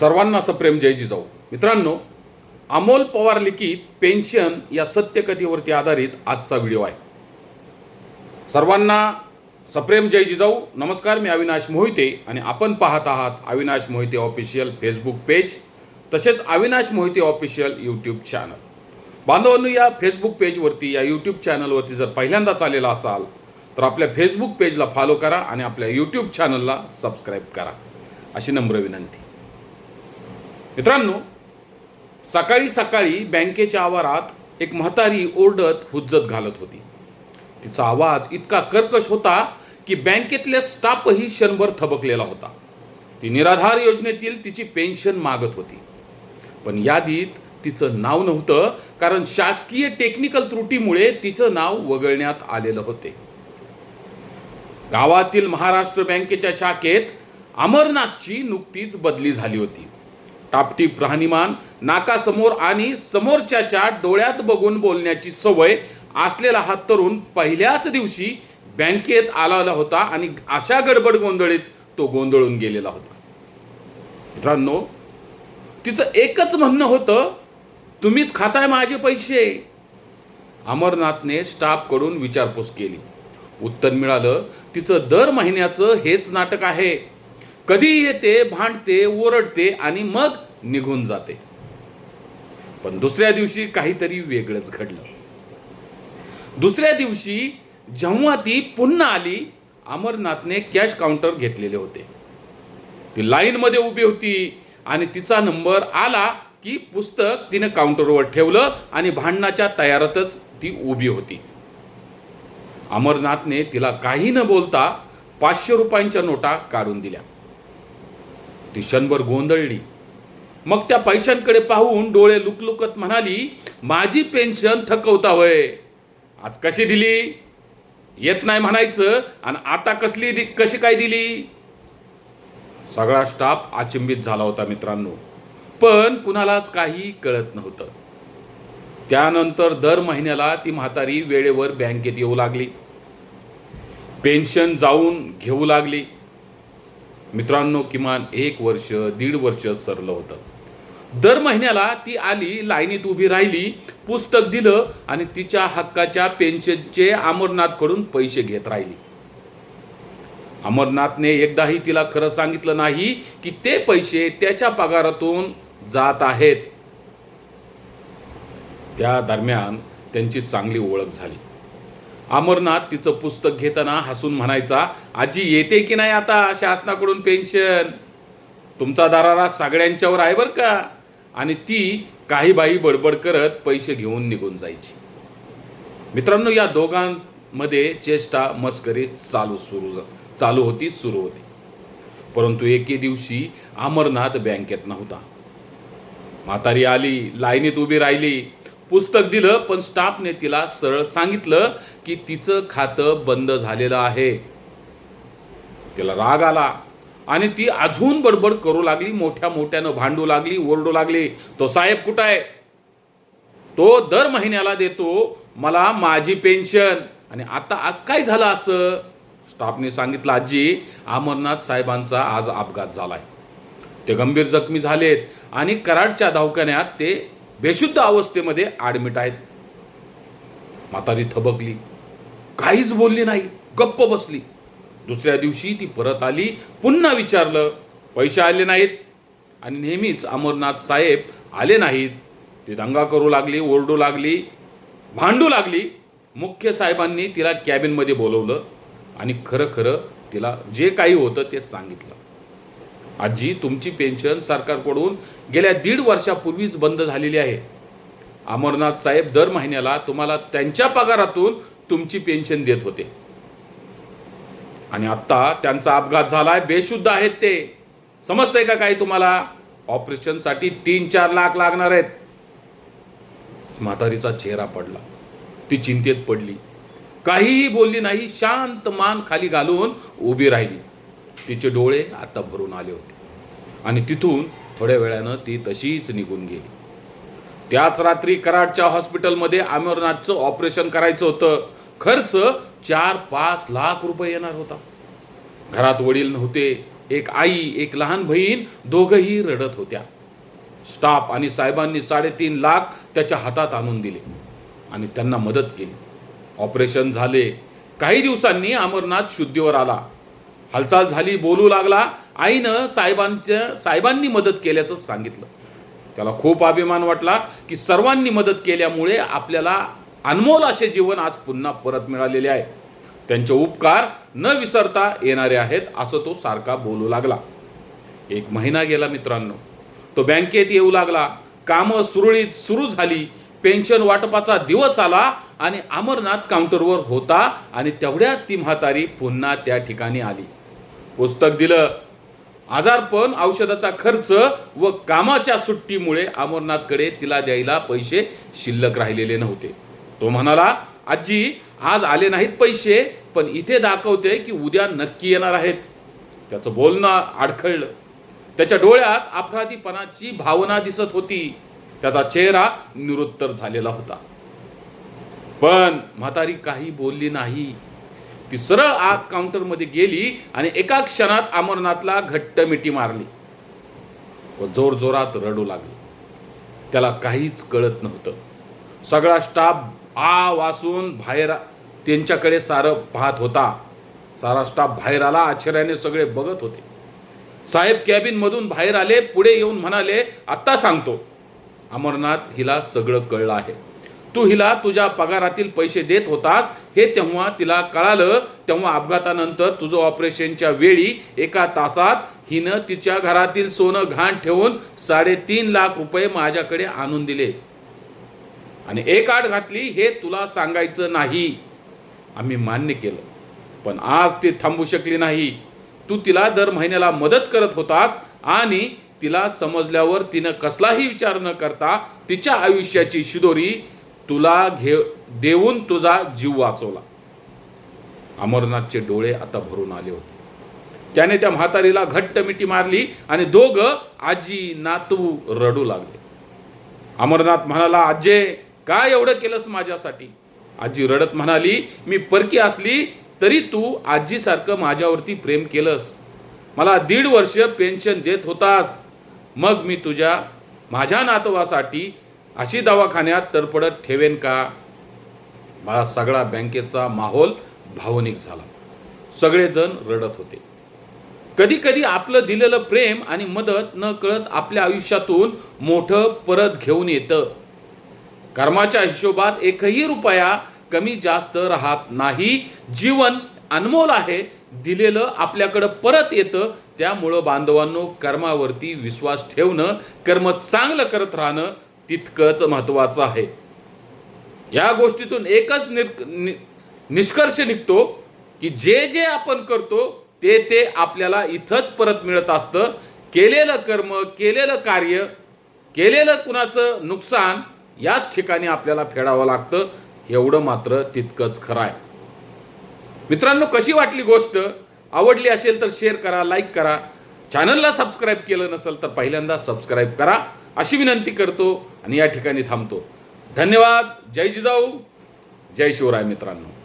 सर्वांना सप्रेम जय जिजाऊ. मित्रांनो अमोल पवार लिखित पेन्शन या सत्यकथेवरती आधारित आजचा व्हिडिओ आहे. सर्वांना सप्रेम जय जिजाऊ. नमस्कार मी अविनाश मोहिते आणि आपण पाहत आहात Avinash Mohite official Facebook page तसेच Avinash Mohite official YouTube channel. बांधवांनो या फेसबुक पेजवरती या यूट्यूब चॅनलवरती जर पहिल्यांदाच आलेला असाल तर आपल्या फेसबुक पेजला फॉलो करा आणि आपल्या यूट्यूब चॅनलला सबस्क्राईब करा. अशी नम्र विनंती. मित्रांनो सकाळी सकाळी बँकेच्या आवारात एक म्हातारी ओरडत हुज्जत घालत होती. तिचा आवाज इतका कर्कश होता की बँकेतल्या स्टाफही क्षणभर थबकलेला होता. ती निराधार योजनेतील तिची पेन्शन मागत होती. पण यादीत तिचं नाव नव्हतं कारण शासकीय टेक्निकल त्रुटीमुळे तिचं नाव वगळण्यात आलेलं होते. गावातील महाराष्ट्र बँकेच्या शाखेत अमरनाथची नुकतीच बदली झाली होती. टापटीप राहणीमान नाकासमोर आणि समोरच्याच्या डोळ्यात बघून बोलण्याची सवय असलेला हा तरुण पहिल्याच दिवशी बँकेत आलेला होता आणि अशा गडबड गोंधळीत तो गोंधळून गेलेला होता. मित्रांनो तिचं एकच म्हणणं होतं तुम्हीच खाताय माझे पैसे. अमरनाथने स्टाफकडून विचारपूस केली. उत्तर मिळालं तिचं दर महिन्याचं हेच नाटक आहे. कधी येते भांडते ओरडते आणि मग निघून जाते. पण दुसऱ्या दिवशी काहीतरी वेगळंच घडलं. दुसऱ्या दिवशी जेव्हा ती पुन्हा आली अमरनाथने कॅश काउंटर घेतलेले होते. ती लाईनमध्ये उभी होती आणि तिचा नंबर आला की पुस्तक तिने काउंटरवर ठेवलं आणि भांडणाच्या तयारातच ती उभी होती. अमरनाथने तिला काही न बोलता पाचशे रुपयांच्या नोटा काढून दिल्या. ती क्षणभर गोंधळली. मग त्या पैशांकडे पाहून डोळे लुकलुकत म्हणाली माझी पेन्शन थकवता वय आज कशी दिली? येत नाही म्हणायचं. आणि आता कसली दि कशी काय दिली? सगळा स्टाफ अचंबित झाला होता मित्रांनो. पण कुणालाच काही कळत नव्हतं. त्यानंतर दर महिन्याला ती म्हातारी वेळेवर बँकेत येऊ लागली. पेन्शन जाऊन घेऊ लागली. मित्रांनो किमान एक वर्ष दीड वर्ष सरलं होतं. दर महिन्याला ती आली लाईनीत उभी राहिली पुस्तक दिलं आणि तिच्या हक्काच्या पेन्शनचे अमरनाथकडून पैसे घेत राहिली. अमरनाथने एकदाही तिला खरं सांगितलं नाही की ते पैसे त्याच्या पगारातून जात आहेत. त्या दरम्यान त्यांची चांगली ओळख झाली. अमरनाथ तिचं पुस्तक घेताना हसून म्हणायचा आजी येते की नाही आता शासनाकडून पेन्शन? तुमचा दारारा सगळ्यांच्यावर आहे बरं का? आणि ती काही बाई बडबड करत पैसे घेऊन निघून जायची. मित्रांनो या दोघांमध्ये चेष्टा मस्करी चालू सुरू चालू होती सुरू होती. परंतु एके दिवशी अमरनाथ बँकेत नव्हता. म्हातारी आली लाईनीत उभी राहिली. पुस्तक दिलं पण स्टाफने तिला सरळ सांगितलं की तिचं खातं बंद झालेलं आहे. तिला राग आला आणि ती अजून बडबड करू लागली मोठ्या मोठ्यानं भांडू लागली ओरडू लागली तो साहेब कुठं आहे? तो दर महिन्याला देतो मला माझी पेन्शन. आणि आता आज काय झालं असं? स्टाफने सांगितलं आजी अमरनाथ साहेबांचा आज अपघात झालाय. ते गंभीर जखमी झालेत आणि कराडच्या दवाखान्यात ते बेशुद्ध अवस्थेमध्ये ॲडमिट आहेत. म्हातारी थबकली. काहीच बोलली नाही. गप्प बसली. दुसऱ्या दिवशी ती परत आली. पुन्हा विचारलं पैसे आले नाहीत? आणि नेहमीच अमरनाथ साहेब आले नाहीत. ती दंगा करू लागली ओरडू लागली भांडू लागली. मुख्य साहेबांनी तिला कॅबिनमध्ये बोलवलं आणि खरं खरं तिला जे काही होतं ते सांगितलं. आजी तुमची पेन्शन सरकारकडून गेल्या दीड वर्षापूर्वीच बंद झालेली आहे. अमरनाथ साहेब दर महिन्याला तुम्हाला त्यांच्या पगारातून तुमची पेन्शन देत होते. आणि आत्ता त्यांचा अपघात झालाय बेशुद्ध आहेत ते. समजतंय का काही तुम्हाला? ऑपरेशनसाठी तीन चार लाख लागणार आहेत. म्हातारीचा चेहरा पडला. ती चिंतेत पडली. काहीही बोलली नाही शांत मान खाली घालून उभी राहिली. तिचे डोळे आता भरून आले होते. आणि तिथून थोड्या वेळानं ती तशीच निघून गेली. त्याच रात्री कराडच्या हॉस्पिटलमध्ये अमरनाथचं ऑपरेशन करायचं होतं. खर्च चार पाच लाख रुपये येणार होता. घरात वडील नव्हते. एक आई एक लहान बहीण दोघंही रडत होत्या. स्टाफ आणि साहेबांनी साडेतीन लाख त्याच्या हातात आणून दिले आणि त्यांना मदत केली. ऑपरेशन झाले. काही दिवसांनी अमरनाथ शुद्धीवर आला. हालचाल झाली बोलू लागला. आईनं साहेबांच्या साहेबांनी मदत केल्याचं सांगितलं. त्याला खूप अभिमान वाटला की सर्वांनी मदत केल्यामुळे आपल्याला अनमोल असे जीवन आज पुन्हा परत मिळालेले आहे. त्यांचे उपकार न विसरता येणारे आहेत असं तो सारखा बोलू लागला. एक महिना गेला मित्रांनो. तो बँकेत येऊ लागला. कामं सुरळीत सुरू झाली. पेन्शन वाटपाचा दिवस आला आणि अमरनाथ काउंटरवर होता आणि तेवढ्यात ती म्हातारी पुन्हा त्या ठिकाणी आली. पुस्तक दिलं. आजारपण औषधाचा खर्च व कामाच्या सुट्टीमुळे अमरनाथकडे तिला द्यायला पैसे शिल्लक राहिलेले नव्हते. तो म्हणाला आजी आज आले नाहीत पैसे पण इथे दाखवते की उद्या नक्की येणार आहेत. त्याचं बोलणं अडखळलं. त्याच्या डोळ्यात अपराधीपणाची भावना दिसत होती. त्याचा चेहरा निरुत्तर झालेला होता. पण म्हातारी काही बोलली नाही. ती सरळ आत काउंटरमध्ये गेली आणि एका क्षणात अमरनाथला घट्ट मिठी मारली. व जोर जोरात रडू लागली. त्याला काहीच कळत नव्हतं. सगळा स्टाफ आ वासून बाहेर त्यांच्याकडे सारं पाहत होता. सारा स्टाफ बाहेर आला आश्चर्याने सगळे बघत होते. साहेब कॅबिनमधून बाहेर आले पुढे येऊन म्हणाले आत्ता सांगतो. अमरनाथ हिला सगळं कळलं आहे. तू हिला तुझ्या पगारातील पैसे देत होतास हे तेव्हा तिला कळालं. तेव्हा अपघातानंतर तुझं ऑपरेशनच्या वेळी एका तासात हिनं तिच्या घरातील सोनं घाण ठेवून साडेतीन लाख रुपये माझ्याकडे आणून दिले. आणि एक आठ घातली हे तुला सांगायचं नाही. आम्ही मान्य केलं. पण आज ती थांबू शकली नाही. तू तिला दर महिन्याला मदत करत होतास आणि तिला समजल्यावर तिनं कसलाही विचार न करता तिच्या आयुष्याची शिदोरी तुला घे देऊन तुझा जीव वाचवला. अमरनाथचे डोळे आता भरून आले होते. त्याने त्या म्हातारीला घट्ट मिठी मारली आणि दोघं आजी नातू रडू लागले. अमरनाथ म्हणाला आजे काय एवढं केलंस माझ्यासाठी? आजी रडत म्हणाली मी परकी असली तरी तू आजीसारखं माझ्यावरती प्रेम केलंस. मला दीड वर्ष पेन्शन देत होतास. मग मी तुझ्या माझ्या नातवासाठी अशी दवाखान्यात तडपडत ठेवेन का? मला सगळा बँकेचा माहोल भावनिक झाला. सगळेजण रडत होते. कधी कधी आपलं दिलेलं प्रेम आणि मदत न कळत आपल्या आयुष्यातून मोठं परत घेऊन येतं. कर्माच्या हिशोबात एकही रुपया कमी जास्त राहत नाही. जीवन अनमोल आहे. दिलेलं आपल्याकडं परत येतं. त्यामुळं बांधवांनो कर्मावरती विश्वास ठेवणं कर्म चांगलं करत राहणं तितकंच महत्त्वाचं आहे. या गोष्टीतून एकच नि- निष्कर्ष निघतो की जे जे आपण करतो ते ते आपल्याला इथंच परत मिळत असतं. केलेलं कर्म केलेलं कार्य केलेलं कुणाचं नुकसान याच ठिकाणी आपल्याला फेडावं लागतं. एवढं मात्र तितकंच खरं आहे. मित्रांनो कशी वाटली गोष्ट? आवडली असेल तर शेअर करा लाईक करा. चॅनलला सबस्क्राईब केलं नसेल तर पहिल्यांदा सबस्क्राईब करा. अशी विनंती करतो आणि या ठिकाणी थांबतो. धन्यवाद. जय जिजाऊ. जय शिवराय मित्रांनो.